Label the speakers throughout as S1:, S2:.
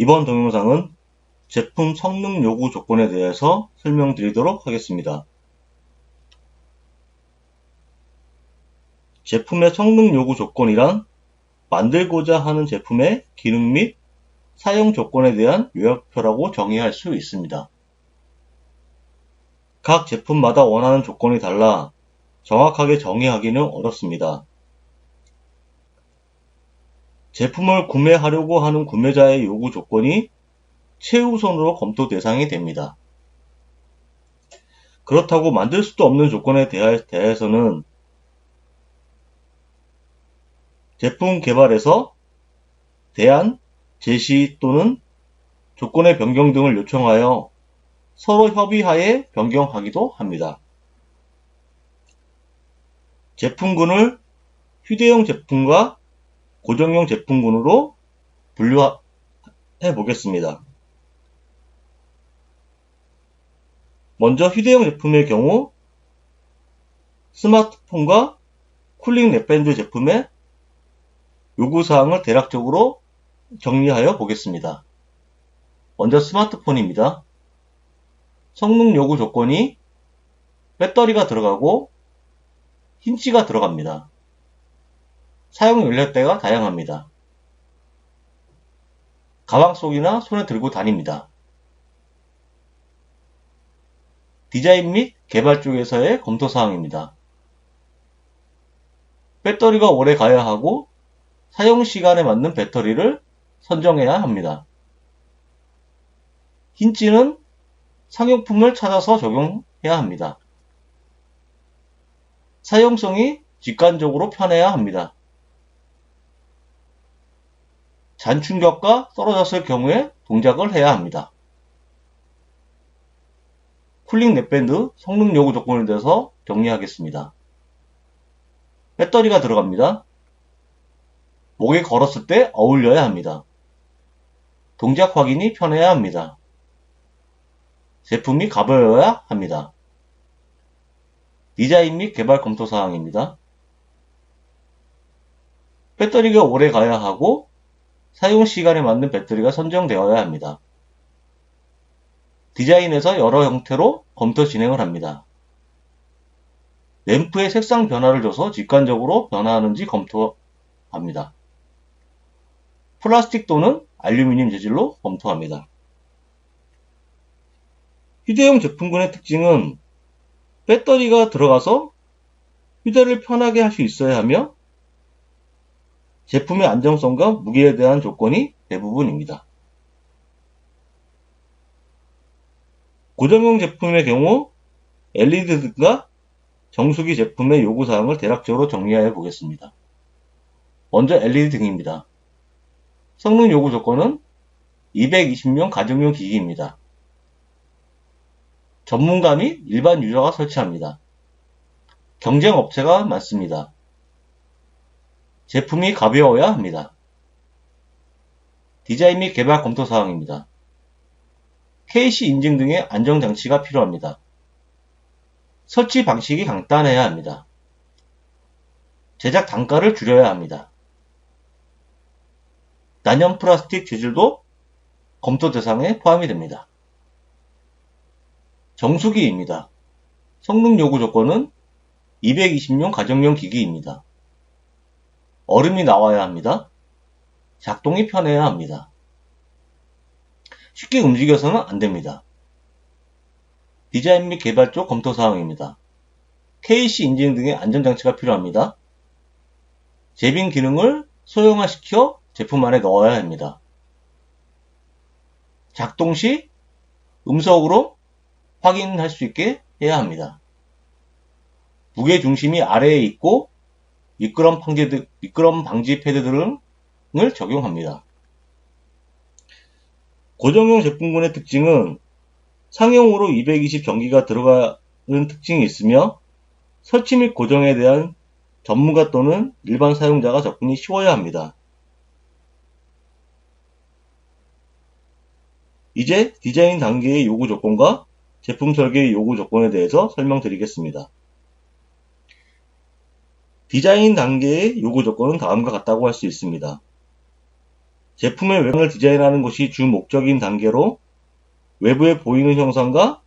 S1: 이번 동영상은 제품 성능 요구 조건에 대해서 설명드리도록 하겠습니다. 제품의 성능 요구 조건이란 만들고자 하는 제품의 기능 및 사용 조건에 대한 요약표라고 정의할 수 있습니다. 각 제품마다 원하는 조건이 달라 정확하게 정의하기는 어렵습니다. 제품을 구매하려고 하는 구매자의 요구 조건이 최우선으로 검토 대상이 됩니다. 그렇다고 만들 수도 없는 조건에 대해서는 제품 개발에서 대안, 제시 또는 조건의 변경 등을 요청하여 서로 협의하에 변경하기도 합니다. 제품군을 휴대용 제품과 고정용 제품군으로 분류해 보겠습니다. 먼저 휴대용 제품의 경우 스마트폰과 쿨링 랩밴드 제품의 요구사항을 대략적으로 정리하여 보겠습니다. 먼저 스마트폰입니다. 성능 요구 조건이 배터리가 들어가고 힌치가 들어갑니다. 사용 연령대가 다양합니다. 가방 속이나 손에 들고 다닙니다. 디자인 및 개발 쪽에서의 검토 사항입니다. 배터리가 오래 가야 하고 사용 시간에 맞는 배터리를 선정해야 합니다. 힌지는 상용품을 찾아서 적용해야 합니다. 사용성이 직관적으로 편해야 합니다. 잔충격과 떨어졌을 경우에 동작을 해야 합니다. 쿨링 넷밴드 성능 요구 조건에 대해서 정리하겠습니다. 배터리가 들어갑니다. 목에 걸었을 때 어울려야 합니다. 동작 확인이 편해야 합니다. 제품이 가벼워야 합니다. 디자인 및 개발 검토 사항입니다. 배터리가 오래 가야 하고 사용 시간에 맞는 배터리가 선정되어야 합니다. 디자인에서 여러 형태로 검토 진행을 합니다. 램프의 색상 변화를 줘서 직관적으로 변화하는지 검토합니다. 플라스틱 또는 알루미늄 재질로 검토합니다. 휴대용 제품군의 특징은 배터리가 들어가서 휴대를 편하게 할 수 있어야 하며 제품의 안정성과 무게에 대한 조건이 대부분입니다. 고정용 제품의 경우 LED 등과 정수기 제품의 요구사항을 대략적으로 정리하여 보겠습니다. 먼저 LED 등입니다. 성능 요구 조건은 220명 가정용 기기입니다. 전문가 및 일반 유저가 설치합니다. 경쟁 업체가 많습니다. 제품이 가벼워야 합니다. 디자인 및 개발 검토 사항입니다. KC 인증 등의 안정장치가 필요합니다. 설치 방식이 간단해야 합니다. 제작 단가를 줄여야 합니다. 난연 플라스틱 재질도 검토 대상에 포함이 됩니다. 정수기입니다. 성능 요구 조건은 220용 가정용 기기입니다. 얼음이 나와야 합니다. 작동이 편해야 합니다. 쉽게 움직여서는 안 됩니다. 디자인 및 개발 쪽 검토 사항입니다. KC 인증 등의 안전장치가 필요합니다. 재빙 기능을 소형화시켜 제품 안에 넣어야 합니다. 작동 시 음성으로 확인할 수 있게 해야 합니다. 무게 중심이 아래에 있고 미끄럼, 방지, 미끄럼 방지 패드 등을 적용합니다. 고정용 제품군의 특징은 상용으로 220 전기가 들어가는 특징이 있으며 설치 및 고정에 대한 전문가 또는 일반 사용자가 접근이 쉬워야 합니다. 이제 디자인 단계의 요구 조건과 제품 설계의 요구 조건에 대해서 설명드리겠습니다. 디자인 단계의 요구 조건은 다음과 같다고 할 수 있습니다. 제품의 외관을 디자인하는 것이 주 목적인 단계로 외부에 보이는 형상과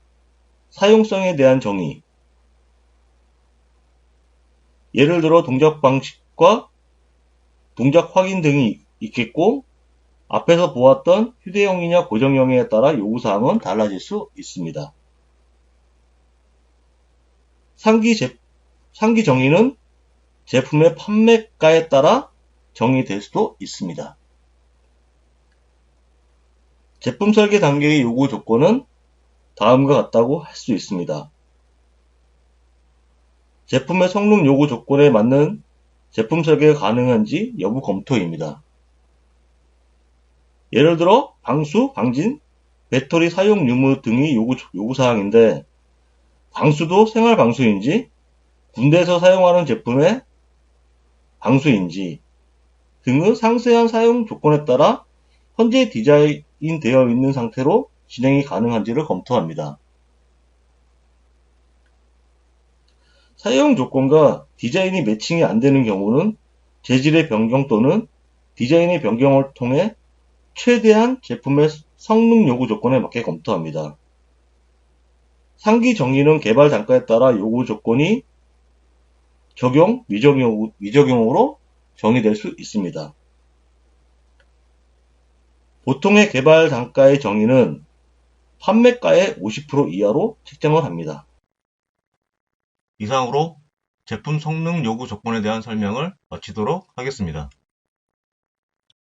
S1: 사용성에 대한 정의, 예를 들어 동작 방식과 동작 확인 등이 있겠고 앞에서 보았던 휴대용이냐 고정용에 따라 요구사항은 달라질 수 있습니다. 상기, 제, 상기 정의는 제품의 판매가에 따라 정의될 수도 있습니다. 제품 설계 단계의 요구 조건은 다음과 같다고 할 수 있습니다. 제품의 성능 요구 조건에 맞는 제품 설계가 가능한지 여부 검토입니다. 예를 들어 방수, 방진, 배터리 사용 유무 등이 요구, 요구사항인데 방수도 생활 방수인지 군대에서 사용하는 제품의 방수인지 등의 상세한 사용 조건에 따라 현재 디자인되어 있는 상태로 진행이 가능한지를 검토합니다. 사용 조건과 디자인이 매칭이 안 되는 경우는 재질의 변경 또는 디자인의 변경을 통해 최대한 제품의 성능 요구 조건에 맞게 검토합니다. 상기 정의는 개발 단가에 따라 요구 조건이 적용, 미적용, 미적용으로 정의될 수 있습니다. 보통의 개발 단가의 정의는 판매가의 50% 이하로 책정을 합니다. 이상으로 제품 성능 요구 조건에 대한 설명을 마치도록 하겠습니다.